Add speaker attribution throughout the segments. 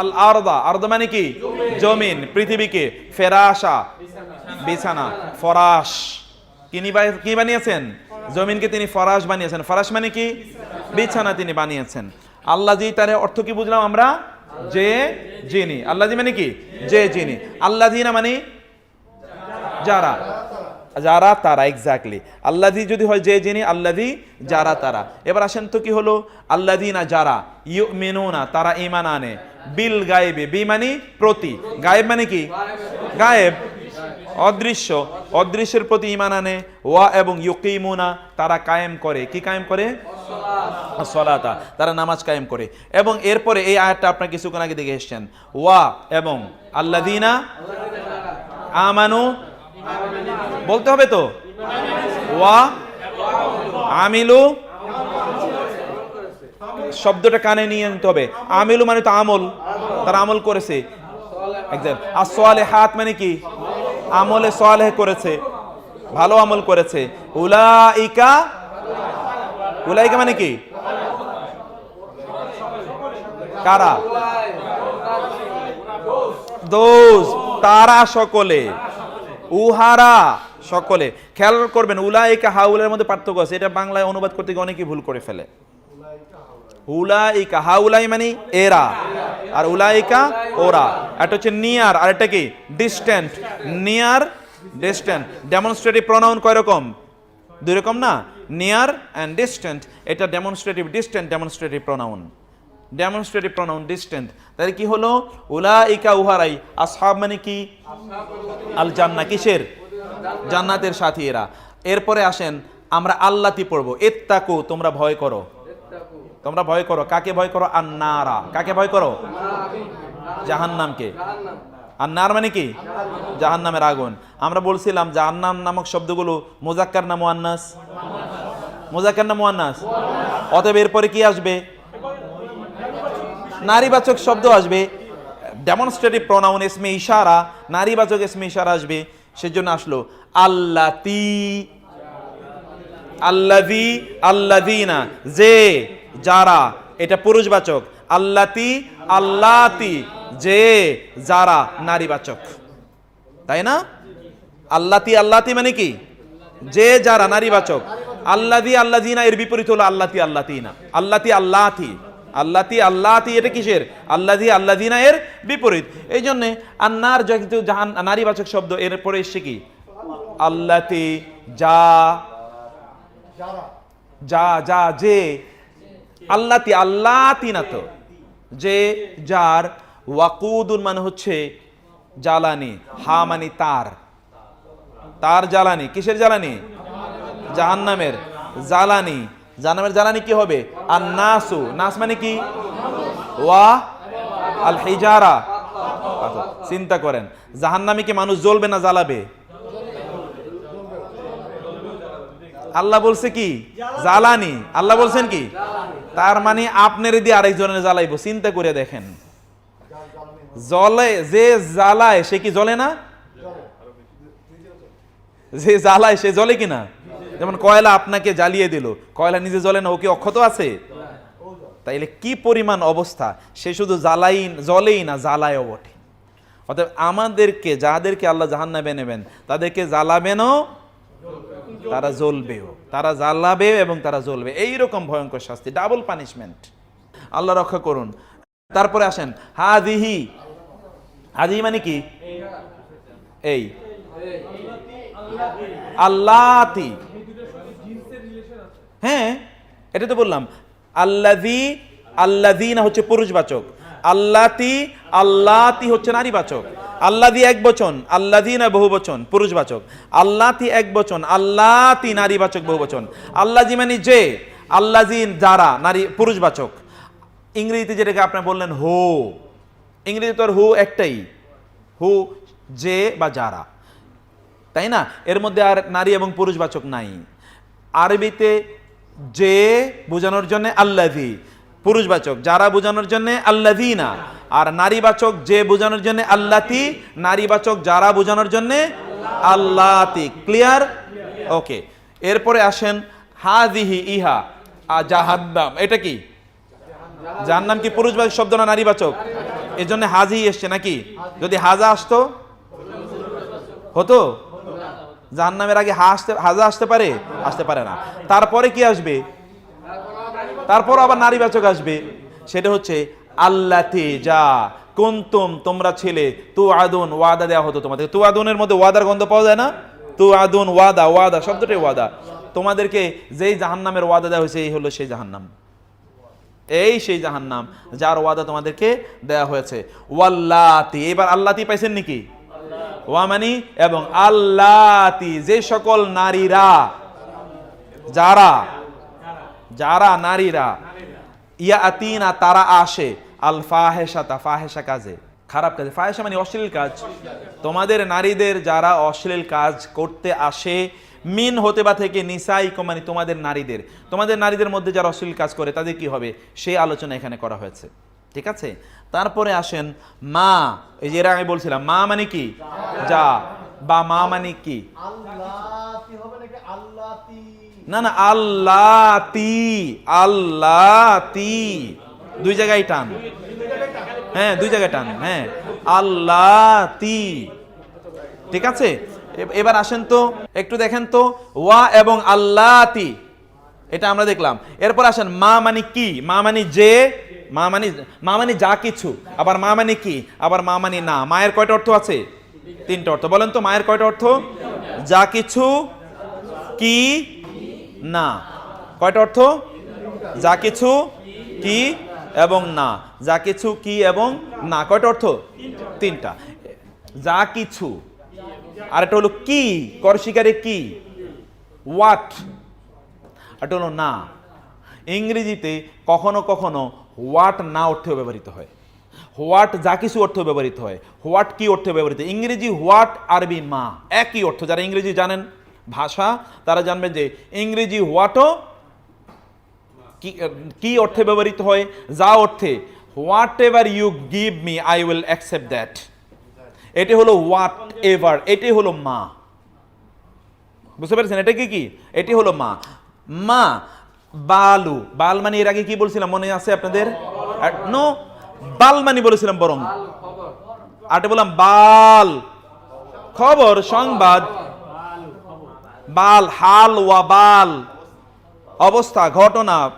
Speaker 1: আল আরদা আরদা মানে কি? জমিন, পৃথিবীকে। ফেরাসা, বিছানা, ফরাস। কি বানিয়েছেন? জমিনকে তিনি ফরাস বানিয়েছেন। ফরাস মানে কি? বিছানা তিনি বানিয়েছেন। আল্লাহ জি তার অর্থ কি বুঝলাম আমরা? যে যিনি। আল্লাহ জি মানে কি? যে যিনি। আল্লাহ মানে? যারা। যারা তারা এক্স্যাক্টলি আল্লাদি যদি হয় যে যিনি আল্লাদি যারা তারা। এবার আসেন তো কি হলো? আল্লাদিনা যারা ইউ মেনুনা তারা ইমান আনে। বিল গায়েবে বি মানে প্রতি। গায়েব মানে কি? গায়েব। অদৃশ্য। অদৃশ্যের প্রতি ইমান আনে। ওয়া এবং ইউকিমুনা তারা কায়েম করে। কি কায়েম করে? সলাতা। তারা নামাজ কায়েম করে। এবং এরপরে এই আয়াতটা আপনার কিছুক্ষণ আগে দেখে এসছেন। ওয়া এবং আল্লাদিনা আমানু বলতে হবে তো? ওয়া আমিলু শব্দটা কানে নিয়ে নিতে হবে। আমিলু মানে তো আমল। তারা আমল করেছে। আর সোয়ালে হাত মানে কি? আমলে সোয়ালে করেছে। ভালো আমল করেছে। উলাইকা উলাইকা মানে কি? কারা? দোষ। তারা সকলে। উহারা, সকলে। খেয়াল করবেন, উলাইকা হাউলের মধ্যে পার্থক্য আছে। এটা বাংলায় অনুবাদ করতে গিয়ে অনেকেই ভুল করে ফেলে। উলাইকা হাউলাই মানে এরা, আর উলাইকা ওরা। এটা হচ্ছে নিয়ার, আর এটা কি? Distant near distant demonstrative pronoun কয় রকম? দুই রকম না? নিয়ার অ্যান্ড ডিস্ট্যান্ট এটা demonstrative distant demonstrative pronoun demonstrative pronoun distant তাহলে কি হলো? উলাইকা উহারাই আসহাব মানে কি? আল জান্না কিসের? জান্নাতের সাথী এরা। এরপরে আসেন, আমরা আল্লাতি পড়ব। এত্তাকু তোমরা ভয় করো। তোমরা ভয় করো। কাকে ভয় করো? আন্নারা। কাকে ভয় করো? জাহান্নামকে। আন্নার মানে কি? জাহান্নামের আগুন। আমরা বলছিলাম জাহান্নাম নামক শব্দগুলো মোজাক্কার না মুয়ান্নাস? মোজাক্কার না মুয়ান্নাস? অতএব এরপরে কি আসবে? নারীবাচক শব্দ আসবে ডেমনস্ট্রেটিভ প্রনাউন এসমে ইশারা, নারীবাচক এসমে ইশারা আসবে, সেজন্য আসলো, আল্লাতি আল্লাদি আল্লাদিনা যে, যারা, এটা পুরুষবাচক, আল্লাতি আল্লাতি, যে, যারা, নারীবাচক। তাই না? আল্লাতি আল্লাতি মানে কি? যে, যারা, নারীবাচক। আল্লাদি আল্লাদিনা এর বিপরীত হলো আল্লাতি, আল্লাতিনা। আল্লাতি আল্লাতি। আল্লাতি আল্লাতি এটা কিসের? আল্লাদি, আল্লাদিনা এর বিপরীত। এই জন্যে আন্নার যেহেতু জাহান, নারীবাচক শব্দ এর পরে এসছে কি? আল্লাতি, যা যা যা, যে। আল্লাতি আল্লাতি না তো। যে, যার, ওয়াকুদুন মানে হচ্ছে জ্বালানি, হা মানে তার। তার জ্বালানি, কিসের জ্বালানি? জাহান্নামের। জ্বালানি। জাহান্নামের জ্বালানি কি হবে? আর নাসু নাস মানে কি? ওয়া আল হিজারা চিন্তা করেন। জাহান্নামে কি মানুষ জ্বলবে না জ্বালাবে? আল্লাহ বলছে কি? জ্বালানি। আল্লাহ বলছেন কি? তার মানে আপনার দিয়ে আরেকজনের জ্বালাইবো। চিন্তা করে দেখেন। জলে যে জ্বালায়, সে কি জ্বলে না? যে জ্বালায়, সে জ্বলে কিনা? যেমন কয়লা আপনাকে জ্বালিয়ে দিল, কয়লা নিজে জ্বলে না, ও কি অক্ষত আছে? তাইলে কি পরিমাণ অবস্থা? সে শুধু জ্বালাই, জ্বলেই না, জ্বালায়ও বটে। অতএব আমাদেরকে, যাদেরকে আল্লাহ জাহান্নাবে নেবেন, তাদেরকে জ্বালাবেনও, তারা জ্বলবেও। তারা জ্বালাবে এবং তারা জ্বলবে। এইরকম ভয়ঙ্কর শাস্তি ডাবল পানিশমেন্ট আল্লাহ রক্ষা করুন। তারপরে আসেন, হাদিহি। হাদিহি মানে কি? এই। আল্লাতি। হ্যাঁ এটা তো বললাম। আল্লাদি আল্লাদিনা হচ্ছে পুরুষবাচক। আল্লাতি আল্লাতি হচ্ছে নারীবাচক। আল্লাদি এক বচন আল্লাদিনা বহু বচন, পুরুষবাচক। আল্লাতি এক বচন, আল্লাতি নারীবাচক বহু বচন। আল্লাজি মানে যে আল্লাজিন যারা, নারী, পুরুষবাচক। ইংরেজিতে যেটাকে আপনি বললেন হো ইংরেজি তোর হু একটাই। হু, যে বা যারা। তাই না? এর মধ্যে আর নারী এবং পুরুষবাচক নাই। আরবিতে যে বোঝানোর জন্য আল্লাদি পুরুষবাচক, যারা বোঝানোর জন্য আল্লাদিনা আর নারীবাচক যে বোঝানোর জন্য আল্লাতি, নারীবাচক যারা বোঝানোর জন্য আল্লাতি। ক্লিয়ার ওকে এরপরে আসেন হাদিহি ইহা জাহান্নাম। এটা কি? জাহান্নাম কি পুরুষবাচক শব্দ না নারীবাচক? এর জন্য হাজি এসছে নাকি? যদি হাজা আসতো? হতো? জাহান্নামের আগে হা আসতে হাজা আসতে পারে? আসতে পারে না। তারপরে কি আসবে? তারপর আবার নারীবাচক আসবে। সেটা হচ্ছে আল্লাতে যা কুন্তুম, তোমরা ছেলে তু আদুন ওয়াদা দেওয়া হতো তোমাদের। তু আদুনের মধ্যে ওয়াদার গন্ধ পাওয়া যায় না? তু আদুন ওয়াদা ওয়াদা, শব্দটাই ওয়াদা। তোমাদেরকে যেই জাহান্নামের ওয়াদা দেওয়া হয়েছে, এই হলো সেই জাহান্নাম। এই সেই জাহান্নাম, যার ওয়াদা তোমাদেরকে দেয়া হয়েছে। ওয়াল্লাতি, এবার আল্লাতি পাইছেন নাকি? ওয়ামানি এবং আল্লাতি, যে সকল নারীরা, যারা যারা নারীরা ইয়া আতিনা তারা আসে আল ফাহেসাতা ফাহেসা কাজে। খারাপ কাজে। ফাহেসা মানে অশ্লীল কাজ। তোমাদের নারীদের যারা অশ্লীল কাজ করতে আসে, মিন হতে বা থেকে নিসাই মানে তোমাদের নারীদের। তোমাদের নারীদের মধ্যে যারা অশ্লীল কাজ করে, তাদের কি হবে? সেই আলোচনা এখানে করা হয়েছে। ঠিক আছে? তারপরে আসেন মা। এই যে এর আগে বলছিলাম, মা মানে কি? যা বা মা মানে কি? না না আল্লাতি আল্লাতি। দুই জায়গায় টান। হ্যাঁ দুই জায়গায় টান হ্যাঁ। আল্লাতি। ঠিক আছে? এবার আসেন তো একটু দেখেন তো ওয়া এবং আল্লাতি। এটা আমরা দেখলাম। এরপর আসেন মা মানে কি? মা মানে যে মা মানে মা মানে যা কিছু। আবার মা মানে কি? আবার মা মানে না। মায়ের কয়টা অর্থ আছে? তিনটা অর্থ। বলেন তো, মায়ের কয়টা অর্থ? যা কিছু কি না। কয়টা অর্থ? যা কিছু কি এবং না। যা কিছু কি এবং না। কয়টা অর্থ? তিনটা। যা কিছু। আর একটা হলো কি। কর শিকারে কি? হোয়াট এটা হলো না। ইংরেজিতে কখনো কখনো হোয়াট না অর্থেও ব্যবহৃত হয়। হোয়াট যা কিছু অর্থ ব্যবহৃত হয়, হোয়াট কি অর্থে ব্যবহৃত ইংরেজি হোয়াট আরবি মা, একই অর্থ। যারা ইংরেজি জানেন ভাষা, তারা জানবেন যে ইংরেজি হোয়াটও কি অর্থে ব্যবহৃত হয়? যা অর্থে whatever you give me, I will accept that. এটি হলো হোয়াট এভার, এটি হলো মা। বুঝতে পেরেছেন? এটা কি কি? এটি হলো মা। মা, বালু। বাল মানে এর আগে কি বলছিলাম? মনে আছে আপনাদের? নো? বাল মানে বলেছিলাম বরং। আরে বললাম বাল। খবর, সংবাদ। বাল, হাল ওয়া বাল। অবস্থা, ঘটনা,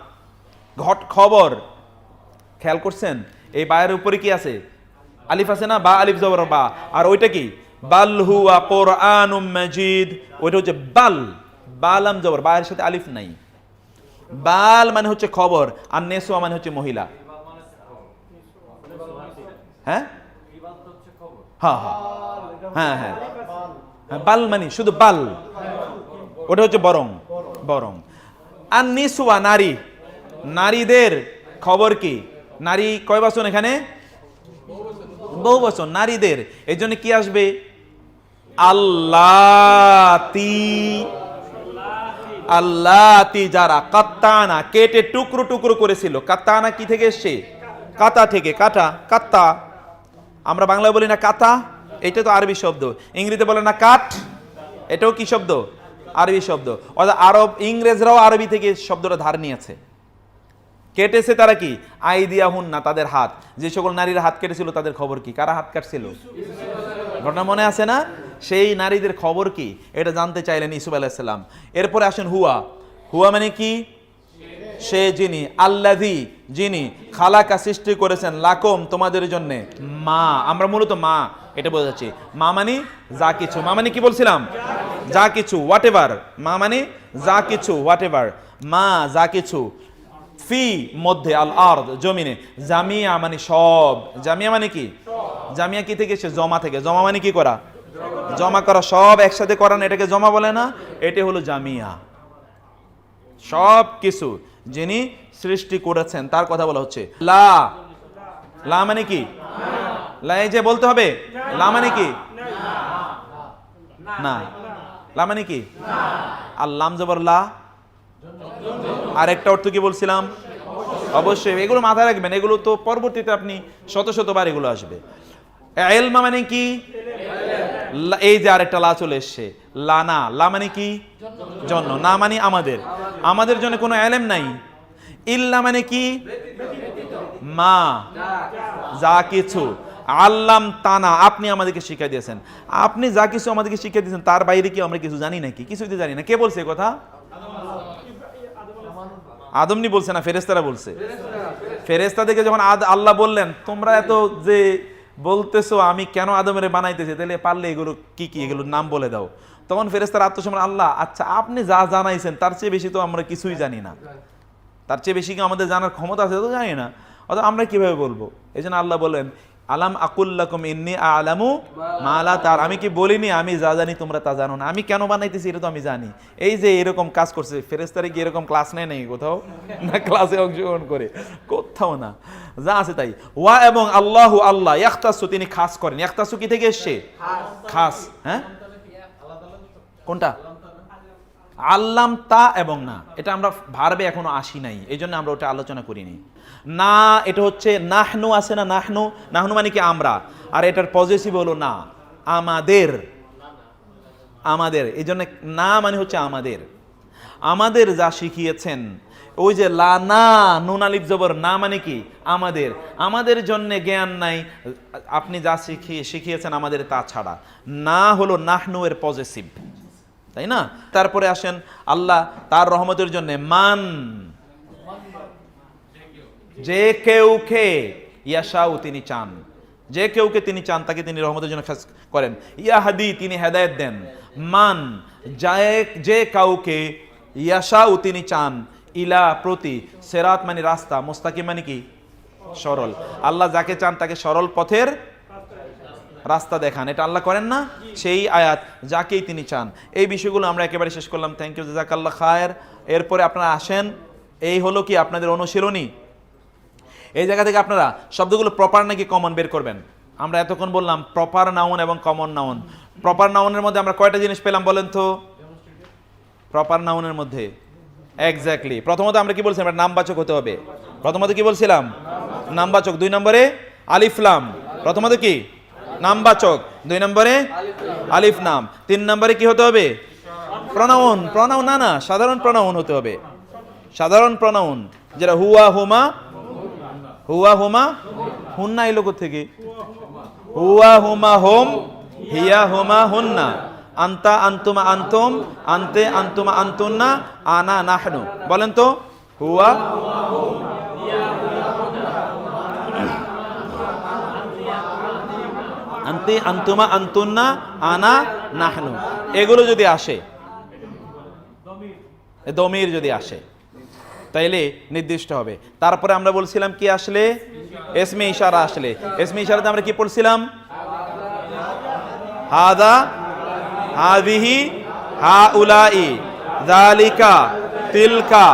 Speaker 1: ঘট খবর। খেয়াল করছেন? এই বায়ের উপরে কি আছে? আলিফ আছে না? বা, আলিফ জবর বা। আর ওইটা কি? বাল হুয়া কোরআনুম মাজিদ। ওইটা হচ্ছে বাল। বালাম জবর। বায়ের সাথে আলিফ নাই। বাল মানে হচ্ছে খবর। আর নেসোয়া মানে হচ্ছে মহিলা। হ্যাঁ? হ্যাঁ হ্যাঁ। হ্যাঁ হ্যাঁ। হ্যাঁ বাল মানে শুধু বাল। ওটা হচ্ছে বরং। বরং। আর নিসুয়া নারী। নারীদের খবর কি? নারী কয় বছর এখানে? বহু বছর। নারীদের। এই জন্য কি আসবে? আল্লাতি। আল্লাতি যারা কাত্তানা কেটে টুকরো টুকরো করেছিল। কাত্তানা কি থেকে এসছে? কাতা থেকে। কাটা? কাত্তা। আমরা বাংলায় বলি না কাতা এটা তো আরবি শব্দ। ইংরেজিতে বলে না কাঠ এটাও কি শব্দ? আরবি শব্দ। অর্থাৎ আরব, ইংরেজরাও আরবি থেকে শব্দটা ধার নিয়েছে। কেটেছে তারা কি? আই দিয়া হুন না, তাদের হাত। যে সকল নারীর হাত কেটেছিল, তাদের খবর কি? কারা হাত কাটছিল? ঘটনা মনে আছে না? সেই নারীদের খবর কি? এটা জানতে চাইলেন ইসুফ আলাইসাল্লাম এরপরে আসেন হুয়া। হুয়া মানে কি? সে যিনি আল্লাদি যিনি খালাকা সৃষ্টি করেছেন লাকম তোমাদের জন্য। মা, আমরা মূলত মা, এটা বোঝাচ্ছি মা মানে যা কিছু। মা মানে কি বলছিলাম? যা কিছু হোয়াট এভার মা মানে যা কিছু হোয়াট এভার মা, যা কিছু। ফি মধ্যে, আল আর জমিনে। জামিয়া মানে সব। জামিয়া মানে কি? জামিয়া কি থেকে এসে জমা থেকে। জমা মানে কি করা? জমা করা। সব একসাথে করা না, এটাকে জমা বলে না। এটি হলো জামিয়া। সব কিছু। যিনি সৃষ্টি করেছেন, তার কথা বলা হচ্ছে। লা। লা মানে কি? লা এই যে বলতে হবে? লা মানে কি? না। লা মানে কি? আর লাম জবর লা। আর একটা অর্থ কি বলছিলাম? অবশ্যই, এগুলো মাথায় রাখবেন, এগুলো তো পরবর্তীতে আপনি শত শতবার এগুলো আসবে। এলমা মানে কি? এই যে আরেকটা লা চলে এসছে। লানা লা মানে কি? জন্য। না মানে আমাদের। আমাদের জন্য কোনো এলেম নাই। ইল্লা মানে কি? মা। যা কিছু। আল্লাম তানা আপনি আমাদেরকে শিক্ষা দিয়েছেন। আপনি যা কিছু আমাদেরকে শিক্ষা দিয়েছেন, তার বাইরে কি আমরা কিছু জানি নাকি? কিছুই তো জানি না। কে বলছে কথা? আদমনি বলছে না ফেরেস্তারা বলছে? ফেরেস্তাদেরকে যখন আদ আল্লাহ বললেন, তোমরা এত যে বলতেছো, আমি কেন আদমের বানাইতেছি? তাহলে পারলে এগুলো কি কি? এগুলোর নাম বলে দাও। তখন ফেরেস্তার আত্মসম্মান আল্লাহ আচ্ছা আপনি যা জানাইছেন, তার চেয়ে বেশি তো আমরা কিছুই জানি না। তার চেয়ে বেশি কি আমাদের জানার ক্ষমতা আছে তো জানি না। অথবা আমরা কীভাবে বলব? এই জন্য আল্লাহ বলেন আলাম আকুল্লাকুম ইন্নি আলামু মালা তার আমি কি বলিনি? আমি যা জানি তোমরা তা জানো না। আমি কেন বানাইতেছি এটা তো আমি জানি। এই যে এরকম কাজ করছে ফেরেস্তারে কি এরকম ক্লাস নেয় নাকি কোথাও? না ক্লাসে অংশগ্রহণ করে। কোথাও না। যা আছে তাই। ওয়া এবং আল্লাহ আল্লাহ ইয়াখতাসু তিনি খাস করেন। ইয়াখতাসু কি থেকে এসছে? খাস। হ্যাঁ? কোনটা? আল্লাম তা এবং না। এটা আমরা ভারবে এখনও আসি নাই। এই জন্য আমরা ওটা আলোচনা করিনি। না, এটা হচ্ছে নাহনু আছে না নাহনু? নাহনু মানে কি আমরা? আর এটার পজিটিভ হলো না। আমাদের। আমাদের। এই জন্য না মানে হচ্ছে আমাদের। আমাদের যা শিখিয়েছেন, ওই যে লা না, নুন আলিফ জবর না মানে কি? আমাদের। আমাদের জন্য জ্ঞান নাই। আপনি যা শিখিয়ে শিখিয়েছেন আমাদের তা ছাড়া। না হলো নাহনু এর পজিটিভ তাই না? তারপরে আসেন, আল্লাহ তার রহমতের জন্য মান। যে কেউকে ইয়াশাউ তিনি চান, যে কেউকে তিনি চান, তাকে তিনি রহমতের জন্য খাস করেন। ইয়াহাদি তিনি হেদায়েত দেন। মান যে কাউকে ইয়াশাউ তিনি চান, ইলা প্রতি সেরাত মানে রাস্তা মোস্তাকি মানে কি? সরল। আল্লাহ যাকে চান তাকে সরল পথের রাস্তা দেখান, এটা আল্লাহ করেন না? সেই আয়াত, যাকেই তিনি চান। এই বিষয়গুলো আমরা একেবারে শেষ করলাম। থ্যাংক ইউ জাজাকাল্লাহ খায়ের। এরপরে আপনারা আসেন। এই হলো কি আপনাদের অনুশীলনী? এই জায়গা থেকে আপনারা শব্দগুলো প্রপার নাকি কমন বের করবেন? আমরা এতক্ষণ বললাম প্রপার নাউন এবং কমন নাউন প্রপার নাউনের মধ্যে আমরা কয়টা জিনিস পেলাম বলেন তো? প্রপার নাউনের মধ্যে। এক্স্যাক্টলি প্রথমত আমরা কি বলছিলাম? নামবাচক হতে হবে। প্রথমত কি বলছিলাম? নামবাচক। দুই নম্বরে আলিফলাম প্রথমত কি? নামবাচক দুই নম্বরে আলিফ নাম। তিন নম্বরে কি হতে হবে? প্রনাউন। প্রনাউন না না, সাধারণ প্রনাউন হতে হবে। সাধারণ প্রনাউন, যেটা হুয়া হুমা হুয়া হুমা, হুন্না এলো থেকে হুয়া হুমা হোম, হিয়া হুমা হুন্না। আন্তা আন্তুমা আন্তুম, আন্তে আন্তুমা আন্তুন্না, আনা নাহনু। বলেন তো, হুয়া আন্তে আন্তুমা আন্তুন্না, আনা নাহনু। এগুলো যদি আসে দমির যদি আসে, তাইলে নির্দিষ্ট হবে। তারপরে আমরা বলছিলাম কি আসলে? এসমে ইশারা আসলে। এসমে ইশারাতে আমরা কি পড়ছিলাম? হাদা, হাদিহি হা উলাই জালিকা তিলকা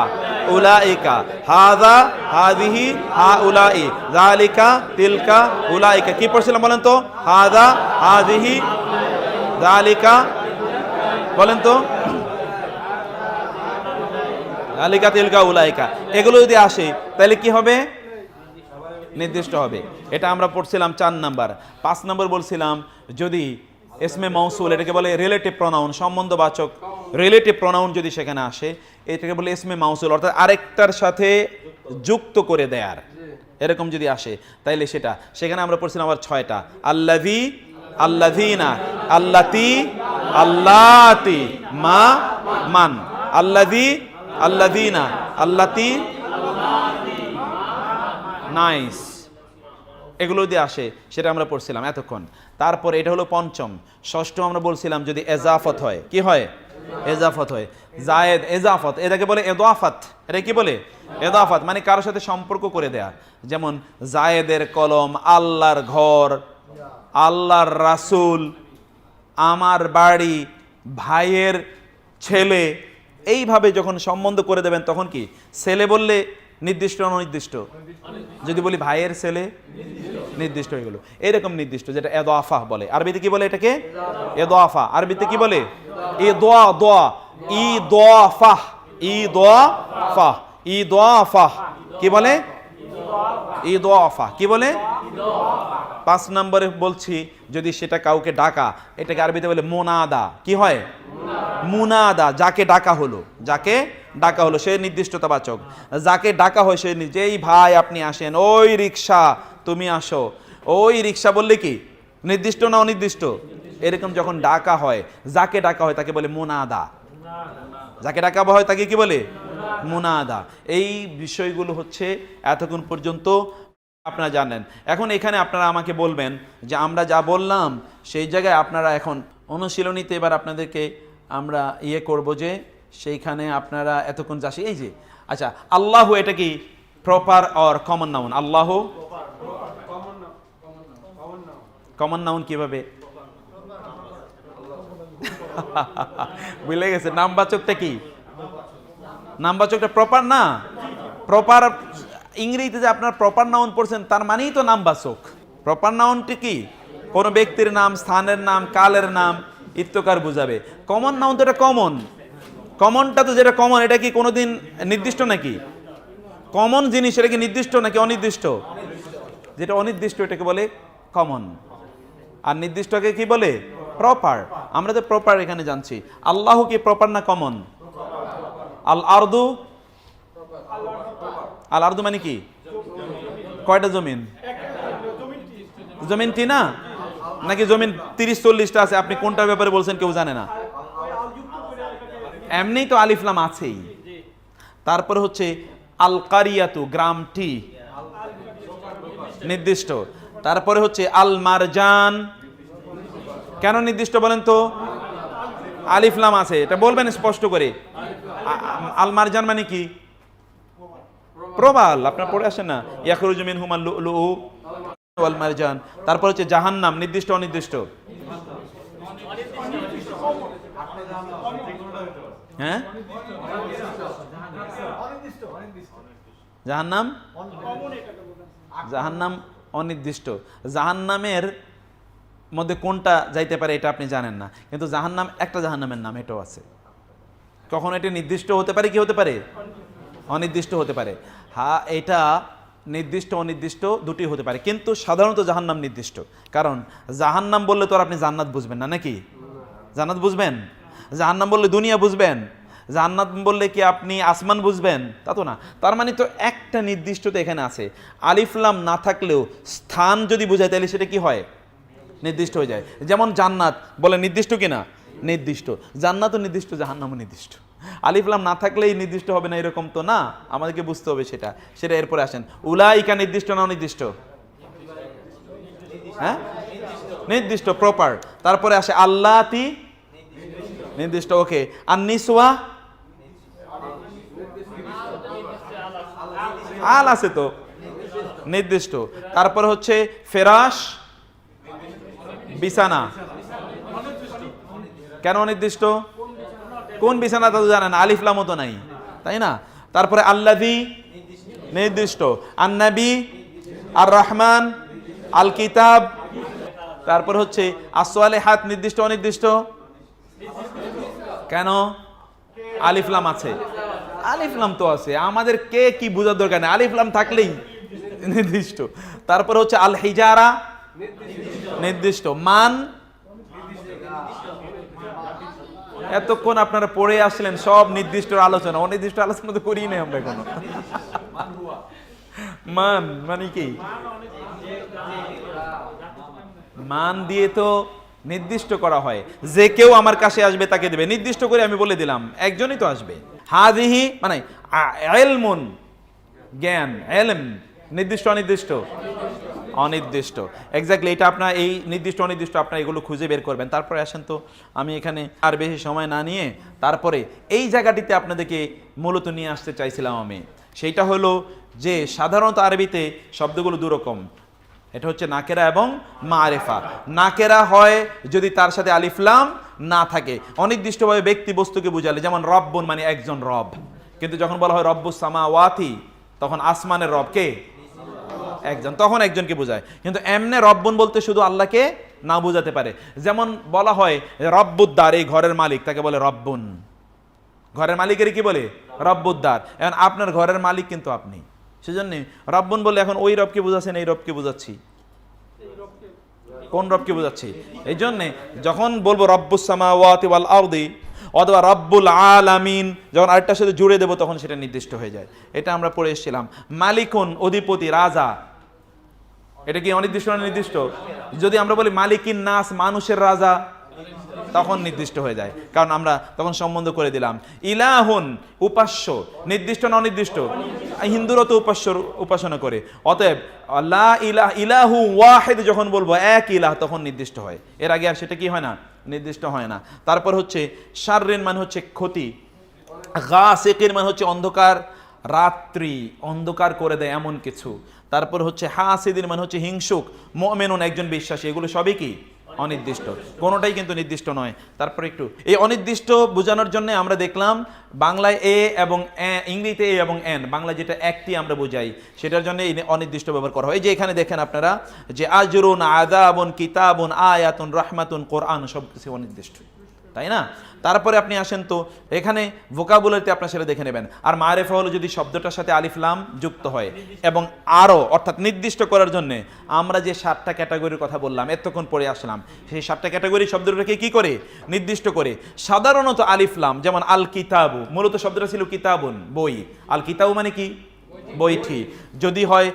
Speaker 1: উলাইকা হা উলাই জালিকা তিলকা উলাইকা কি পড়ছিলাম বলেন তো জালিকা বলেন তো আলিকা তিলকা উলাইকা এগুলো যদি আসে তাহলে কি হবে নির্দিষ্ট হবে এটা আমরা পড়ছিলাম চার নাম্বার পাঁচ নাম্বার বলছিলাম যদি এসমে মৌসুল এটাকে বলে রিলেটিভ প্রনাউন সম্বন্ধবাচক রিলেটিভ প্রনাউন যদি সেখানে আসে, এটাকে বলে এসমে মাউসুল অর্থাৎ আরেকটার সাথে যুক্ত করে দেয়ার। এরকম যদি আসে, তাইলে সেটা। সেখানে আমরা পড়ছিলাম আবার ছয়টা। আল্লাভি আল্লাভিনা আল্লাতি আল্লাতি, মা, মান। আল্লাভি আল্লাদিনা আল্লাতি, নাইস। এগুলো যদি আসে, সেটা আমরা পড়ছিলাম এতক্ষণ। তারপর এটা হলো পঞ্চম। ষষ্ঠ আমরা বলছিলাম যদি এজাফত হয়, কি হয়? এজাফত হয়। জায়েদ, এজাফত, এটাকে বলে এদাফাত। এটা কি বলে? এদাফাত মানে কারোর সাথে সম্পর্ক করে দেয়া। যেমন জায়েদের কলম, আল্লাহর ঘর, আল্লাহর রাসুল, আমার বাড়ি, ভাইয়ের ছেলে। এইভাবে যখন সম্বন্ধ করে দেবেন তখন কি? ছেলে বললে নির্দিষ্ট অনির্দিষ্ট? যদি বলি ভাইয়ের ছেলে, নির্দিষ্ট হয়ে গেল। এরকম নির্দিষ্ট, যেটা এদোয়াফা বলে। আরবিতে কি বলে এটাকে? এদোয়াফা। আরবিতে কি বলে? এ দোয়া। দোয়া ই দোয়াফা ই দোয়াফা ই দোয়াফা কি বলে? ই দোয়াফা কি বলে? পাঁচ নম্বরে বলছি, যদি সেটা কাউকে ডাকা, এটাকে আরবিতে বলে মোনাদা। কি হয়? মুনাদা। যাকে ডাকা হলো, যাকে ডাকা হলো সে নির্দিষ্টতাবাচক। যাকে ডাকা হয় সে যেই ভাই আপনি আসেন, ওই রিক্সা তুমি আসো। ওই রিক্সা বললে কি? নির্দিষ্ট না অনির্দিষ্ট? এরকম যখন ডাকা হয়, যাকে ডাকা হয় তাকে বলে মুনাদা। যাকে ডাকা হয় তাকে কি বলে? মুনাদা। এই বিষয়গুলো হচ্ছে এতক্ষণ পর্যন্ত আপনারা জানেন এখন এখানে আপনারা আমাকে বলবেন যে আমরা যা বললাম, সেই জায়গায় আপনারা এখন অনুশীলনীতে এবার আপনাদেরকে আমরা ইয়ে করব যে সেইখানে আপনারা এতক্ষণ যাসি এই যে আচ্ছা আল্লাহ এটা কি? Proper or common noun Allah? Common noun কীভাবে? বুঝলে গেছে নামবাচকটা কি? নামবাচকটা প্রপার না? প্রপার ইংরেজিতে যে আপনার প্রপার নাউন পড়ছেন, তার মানেই তো নামবাচক প্রপার নাউনটি কি? কোনো ব্যক্তির নাম, স্থানের নাম, কালের নাম ইত্যকার বুঝাবে। কমন নাউন তো এটা কমন কমনটা তো যেটা কমন এটা কি কোনোদিন নির্দিষ্ট নাকি? কমন জিনিস, এটা কি নির্দিষ্ট নাকি অনির্দিষ্ট? যেটা অনির্দিষ্ট, এটাকে বলে কমন আর নির্দিষ্টকে কি বলে? প্রপার আমরা তো প্রপার এখানে জানছি। আল্লাহ কি প্রপার না কমন আল আরদু? আল আরদু মানে কি? কয়টা জমিন? জমিনটি না? নাকি জমিন তিরিশ চল্লিশটা আছে? আপনি কোনটার ব্যাপারে বলছেন কেউ জানে না। এমনি তো আলিফলাম আছেই। তারপরে হচ্ছে আল কারিয়াতু গ্রামটি নির্দিষ্ট। তারপরে হচ্ছে আল মারজান কেন নির্দিষ্ট বলেন তো? আলিফলাম আছে, এটা বলবেন স্পষ্ট করে। আল মারজান মানে কি? প্রবাল, আপনার পড়ে আসেন না? ইয়াকরুজমিন হুমাল লু ওয়াল মারজান তারপর হচ্ছে জাহান্নাম, নির্দিষ্ট, অনির্দিষ্ট? হ্যাঁ?
Speaker 2: অনির্দিষ্ট অনির্দিষ্ট
Speaker 1: জাহান্নাম? জাহান্নাম অনির্দিষ্ট। জাহান্নামের মধ্যে কোনটা যাইতে পারে এটা আপনি জানেন না। কিন্তু জাহান্নাম একটা জাহান্নামের নাম এটাও আছে। কখন এটি নির্দিষ্ট হতে পারে, কি হতে পারে? অনির্দিষ্ট হতে পারে। হ্যাঁ এটা নির্দিষ্ট, অনির্দিষ্ট দুটি হতে পারে। কিন্তু সাধারণত জাহান্নাম নির্দিষ্ট। কারণ জাহান্নাম বললে তো আর আপনি জান্নাত বুঝবেন না, নাকি? জান্নাত বুঝবেন? জাহান্নাম বললে দুনিয়া বুঝবেন, জান্নাত বললে কি আপনি আসমান বুঝবেন? তা তো না। তার মানে তো একটা নির্দিষ্ট তো এখানে আছে। আলিফলাম না থাকলেও স্থান যদি বোঝায়, তাহলে সেটা কি হয়? নির্দিষ্ট হয়ে যায়। যেমন জান্নাত, বলে নির্দিষ্ট কি না? নির্দিষ্ট। জান্নাতও নির্দিষ্ট, জাহান্নামও নির্দিষ্ট। আলিফলাম না থাকলেই নির্দিষ্ট হবে না এরকম তো না? আমাদেরকে বুঝতে হবে সেটা। সেটা এরপরে আসেন। উলাইকা নির্দিষ্ট না অনির্দিষ্ট? হ্যাঁ? নির্দিষ্ট প্রপার তারপরে আসে আল্লাতি নির্দিষ্ট, ওকে। আর নিসওয়া আল আছে তো? নির্দিষ্ট। তারপর হচ্ছে ফেরাস বিছানা। কেন নির্দিষ্ট কোন বিছানা তা তো জানেন আলিফলামও তো নাই, তাই না? তারপরে আল্লাদি নির্দিষ্ট। আন্নাবি? আর রহমান আল কিতাব তারপর হচ্ছে আসোয়ালে হাত নির্দিষ্ট, অনির্দিষ্ট? কেন? আলিফলাম আছে। আলিফলাম তো আছে। আমাদের কে কি বোঝার দরকার নেই। আলিফলাম থাকলেই নির্দিষ্ট। তারপর হচ্ছে আল হিজারা নির্দিষ্ট। মান? এতক্ষণ আপনারা পড়ে আসলেন, সব নির্দিষ্ট আলোচনা। অনির্দিষ্ট আলোচনা তো করি নাই আমরা কোনো মান মানে কি? মান দিয়ে তো নির্দিষ্ট করা হয়। যে কেউ আমার কাছে আসবে তাকে দেবে। নির্দিষ্ট করে আমি বলে দিলাম, একজনই তো আসবে। হাদিহি মানে এলমুন, জ্ঞান, এলম, নির্দিষ্ট, অনির্দিষ্ট? অনির্দিষ্ট। এক্স্যাক্টলি এটা আপনার, এই নির্দিষ্ট, অনির্দিষ্ট আপনার এগুলো খুঁজে বের করবেন। তারপরে আসেন তো, আমি এখানে আর বেশি সময় না নিয়ে, তারপরে এই জায়গাটিতে আপনাদেরকে মূলত নিয়ে আসতে চাইছিলাম আমি। সেইটা হলো যে, সাধারণত আরবিতে শব্দগুলো দুরকম। এটা হচ্ছে নাকেরা এবং মারেফা। নাকেরা হয় যদি তার সাথে আলিফলাম না থাকে। অনির্দিষ্টভাবে ব্যক্তি বস্তুকে বুঝালে, যেমন রব্বন মানে একজন রব। কিন্তু যখন বলা হয় রব্বুস সামা ওয়াতি তখন আসমানের রব কে? একজন। তখন একজনকে বোঝায়। কিন্তু এমনে রব্বন বলতে শুধু আল্লাহকে না বোঝাতে পারে। যেমন বলা হয় রব্বুদ্দার এই ঘরের মালিক, তাকে বলে রব্বুন। ঘরের মালিকের কি বলে? রব্বুদ্দার এখন আপনার ঘরের মালিক কিন্তু আপনি। সেজন্য রব্বুন বলে, এখন ওই রবকে বোঝাচ্ছেন এই রবকে বোঝাচ্ছি। কোন রবকে বোঝাচ্ছি? এই জন্যে যখন বলব রব্বুসামা ওয়াতি ওয়াল আরদি অথবা রব্বুল আলামিন যখন আরেকটার সাথে জুড়ে দেবো, তখন সেটা নির্দিষ্ট হয়ে যায়। এটা আমরা পড়ে এসেছিলাম। মালিকুন অধিপতি, রাজা। এটা কি অনির্দিষ্ট নির্দিষ্ট? যদি আমরা বলি মালিকিন নাস, মানুষের রাজা তখন নির্দিষ্ট হয়ে যায়। কারণ আমরা তখন সম্বন্ধ করে দিলাম। ইলাহুন, উপাস্য, নির্দিষ্ট না অনির্দিষ্ট? হিন্দুরা তো উপাস্য, উপাসনা করে। অতএব, লা ইলাহ, ইলাহু ওয়াহিদ যখন বলব, এক ইলাহ তখন নির্দিষ্ট হয়। এর আগে আর সেটা কি হয় না? নির্দিষ্ট হয় না। তারপর হচ্ছে, শাররিন মানে হচ্ছে ক্ষতি। গাসিকির মানে হচ্ছে অন্ধকার। রাত্রি অন্ধকার করে দেয় এমন কিছু। তারপর হচ্ছে হাসিদিন মানে হচ্ছে হিংসুক। মোমেনুন একজন বিশ্বাসী। এগুলো সবই কি? অনির্দিষ্ট। কোনোটাই কিন্তু নির্দিষ্ট নয়। তারপর একটু, এই অনির্দিষ্ট বোঝানোর জন্য আমরা দেখলাম বাংলায় এ এবং ইংরেজিতে এ এবং এন বাংলা যেটা একটি আমরা বোঝাই, সেটার জন্য অনির্দিষ্ট ব্যবহার করা হয়। যে এখানে দেখেন আপনারা যে আজরুন আদাবন কিতাবন, আয়াতুন, রহমাতুন, কোরআন সব কিছু অনির্দিষ্ট। তাই না? তারপরে আপনি আসেন তো, এখানে ভোকাবুলারিতে আপনার সেটা দেখে নেবেন। আর মারেফা হলো যদি শব্দটার সাথে আলিফলাম যুক্ত হয় এবং আরও, অর্থাৎ নির্দিষ্ট করার জন্য, আমরা যে সাতটা ক্যাটাগরির কথা বললাম, এতক্ষণ পড়ে আসলাম, সেই সাতটা ক্যাটাগরি শব্দটাকে কি করে? নির্দিষ্ট করে। সাধারণত আলিফলাম যেমন আল কিতাবু মূলত শব্দটা ছিল কিতাবুন, বই। আল কিতাবু মানে কি? বইটি যদি হয়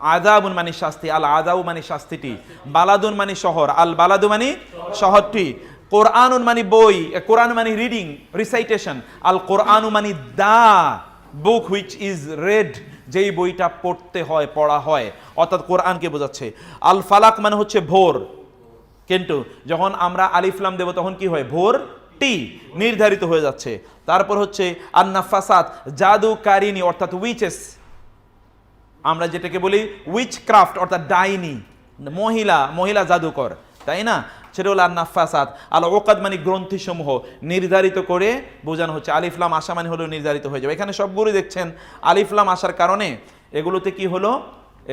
Speaker 1: আদাবুন মানে শাস্তি আল আদাউ মানে শাস্তিটি। বালাদুন মানে শহর আল বালাদু মানে শহরটি। কোরআনুন মানে বই কোরআন মানে রিডিং রিসাইটেশন আল কোরআনু মানে the book which is read যেই বইটা পড়তে হয়, পড়া হয়। অর্থাৎ কোরআনকে বোঝাচ্ছে। আল ফালাক মানে হচ্ছে ভোর। কিন্তু যখন আমরা আলিফলাম দেব, তখন কি হয়? ভোর টি নির্ধারিত হয়ে যাচ্ছে। তারপর হচ্ছে আন্নাফাসাদ জাদুকারিনী অর্থাৎ উইচেস আমরা যেটাকে বলি উইচ ক্রাফট অর্থাৎ ডাইনি। মহিলা মহিলা জাদুকর। তাই না? সেটা হলো আর নাফাসাদ আল ওকাদ মানে গ্রন্থিসমূহ। নির্ধারিত করে বোঝানো হচ্ছে। আলিফলাম আশা মানে হলো নির্ধারিত হয়ে যাবে। এখানে সবগুলোই দেখছেন। আলিফলাম আসার কারণে এগুলোতে কি হলো?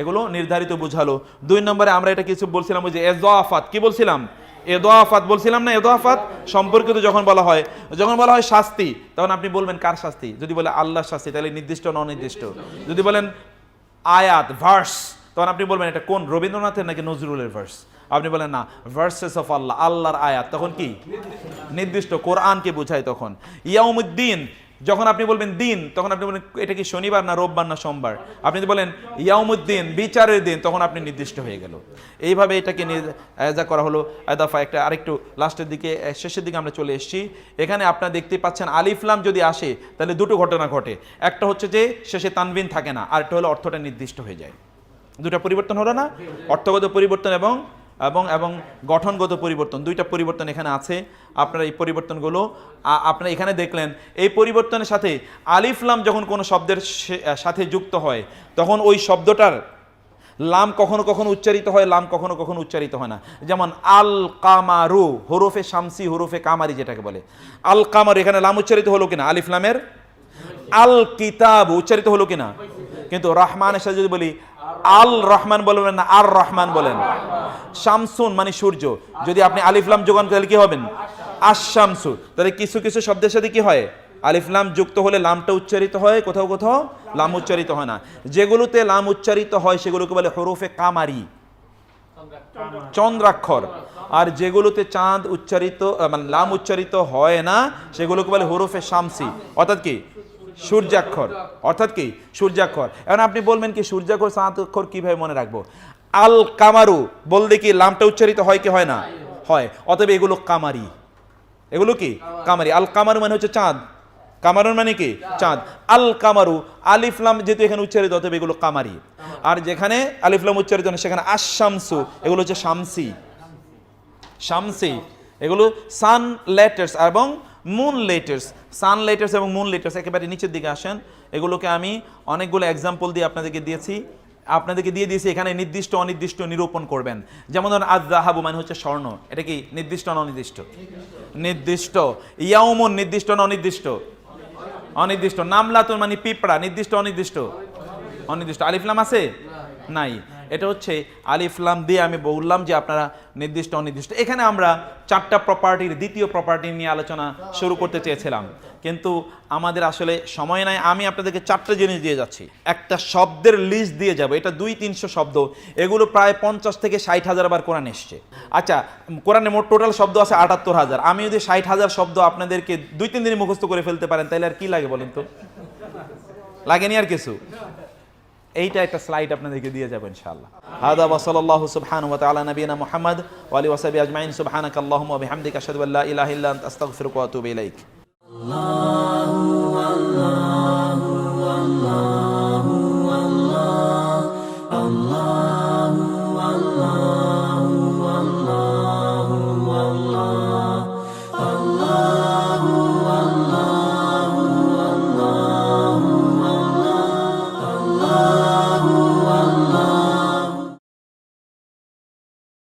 Speaker 1: এগুলো নির্ধারিত বোঝালো। দুই নম্বরে আমরা এটা কিছু বলছিলাম যে এজোয়াফাত কি বলছিলাম? এদোয়াফাত বলছিলাম না? এদোয়াফাত সম্পর্কিত যখন বলা হয়, যখন বলা হয় শাস্তি, তখন আপনি বলবেন কার শাস্তি? যদি বলে আল্লাহর শাস্তি, তাহলে নির্দিষ্ট না অনির্দিষ্ট। যদি বলেন আয়াত, ভার্স, তখন আপনি বলবেন এটা কোন? রবীন্দ্রনাথের নাকি নজরুলের ভার্স? আপনি বলেন না ভার্সেস অফ আল্লাহ আল্লাহর আয়াত, তখন কি? নির্দিষ্ট কোরআনকে বোঝায় তখন। ইয়াউমুদ্দিন, যখন আপনি বলবেন দিন, তখন আপনি বলেন, এটা কি শনিবার না রোববার না সোমবার? আপনি যদি বলেন ইয়াউমুদ্দিন, বিচারের দিন, তখন আপনি নির্দিষ্ট হয়ে গেল। এইভাবে এটাকে যা করা হলো। দফা একটা আরেকটু লাস্টের দিকে শেষের দিকে আমরা চলে এসেছি। এখানে আপনারা দেখতে পাচ্ছেন আলিফলাম যদি আসে, তাহলে দুটো ঘটনা ঘটে। একটা হচ্ছে যে, শেষে তানবিন থাকে না, আর একটা হলো অর্থটা নির্দিষ্ট হয়ে যায়। দুটা পরিবর্তন হলো না? অর্থগত পরিবর্তন এবং এবং এবং গঠনগত পরিবর্তন, দুইটা পরিবর্তন এখানে আছে। আপনারা এই পরিবর্তনগুলো আপনারা এখানে দেখলেন, এই পরিবর্তনের সাথে আলিফলাম যখন কোনো শব্দের সাথে যুক্ত হয়, তখন ওই শব্দটার লাম কখনো কখনো উচ্চারিত হয়, লাম কখনো কখনো উচ্চারিত হয় না। যেমন আল কামারু, হরফে শামসি, হরফে কামারি যেটাকে বলে। আল কামারু, এখানে লাম উচ্চারিত হলো কিনা? আলিফলামের আল কিতাব উচ্চারিত হলো কিনা? কিন্তু রহমানের সাথে যদি বলি, আল রহমান বলবেন না, আর রহমান বলেন। শামসুন মানে সূর্য। যদি আপনি আলিফলাম যোগান তাহলে কি হবেন? আশামসু তাহলে কিছু কিছু শব্দের সাথে কি হয়? আলিফলাম যুক্ত হলে লামটা উচ্চারিত হয়, কোথাও কোথাও লাম উচ্চারিত হয় না। যেগুলোতে লাম উচ্চারিত হয়, সেগুলোকে বলে হরফে কামারি। চন্দ্রাক্ষর। আর যেগুলোতে চাঁদ উচ্চারিত মানে লাম উচ্চারিত হয় না, সেগুলোকে বলে হরফে শামসি। অর্থাৎ কি? সূর্যাক্ষর। অর্থাৎ কি? সূর্যাক্ষর। এখন আপনি বলবেন কি, সূর্যাক্ষর চাঁদ অক্ষর কীভাবে মনে রাখব? আল কামারু বললে কি লামটা উচ্চারিত হয় কি হয় না? হয়। অতএব এগুলো কামারি। এগুলো কি? কামারি। আল কামারু মানে হচ্ছে চাঁদ। কামারুন মানে কি? চাঁদ। আল কামারু আলিফলাম যেহেতু এখানে উচ্চারিত, অতএব এগুলো কামারি। আর যেখানে আলিফলাম উচ্চারিত না, সেখানে আশামসু এগুলো হচ্ছে শামসি। শামসি। এগুলো সান লেটার্স এবং মুন লেটার্স সান লেটার্স এবং মুন লেটার্স একেবারে নিচের দিকে আসেন। এগুলোকে আমি অনেকগুলো এক্সাম্পল দিয়ে আপনাদেরকে দিয়েছি। আপনাদেরকে দিয়ে দিয়েছি, এখানে নির্দিষ্ট, অনির্দিষ্ট, নিরূপণ করবেন। যেমন ধরুন আজ জাহাবু মানে হচ্ছে স্বর্ণ। এটা কি নির্দিষ্ট না অনির্দিষ্ট? নির্দিষ্ট। ইয়াউমুন নির্দিষ্ট না অনির্দিষ্ট? অনির্দিষ্ট। নামলাতুন মানে পিঁপড়া, নির্দিষ্ট, অনির্দিষ্ট? অনির্দিষ্ট। আলিফলাম আছে? নাই। এটা হচ্ছে আলিফলাম দিয়ে আমি বললাম যে আপনারা নির্দিষ্ট অনির্দিষ্ট। এখানে আমরা চারটা প্রপার্টির দ্বিতীয় প্রপার্টি নিয়ে আলোচনা শুরু করতে চেয়েছিলাম। কিন্তু আমাদের আসলে সময় নাই, আমি আপনাদেরকে চারটে জিনিস দিয়ে যাচ্ছি। একটা শব্দের লিস্ট দিয়ে যাব, এটা দুই তিনশো শব্দ, এগুলো প্রায় পঞ্চাশ থেকে ষাট হাজার বার কোরআন এসছে। আচ্ছা কোরআনে মোট টোটাল শব্দ আছে আটাত্তর হাজার। আমি যদি ষাট হাজার শব্দ আপনাদেরকে দুই তিন দিনে মুখস্থ করে ফেলতে পারেন, তাহলে আর কি লাগে বলেন তো? লাগেনি আর কিছু? এইটা একটা স্লাইড আপনাদেরকে দিয়ে যাব ইনশাআল্লাহ। হাদা ওয়া সাল্লাল্লাহু সুবহানাহু ওয়া তাআলা নবিয়ানা মুহাম্মদ ওয়া আলিহি ওয়া সাহবিহি আজমাইন। সুবহানাকাল্লাহুম্মা ওয়া বিহামদিকা আশহাদু আল্লা ইলাহা ওয়া আতুবু ইলাইক।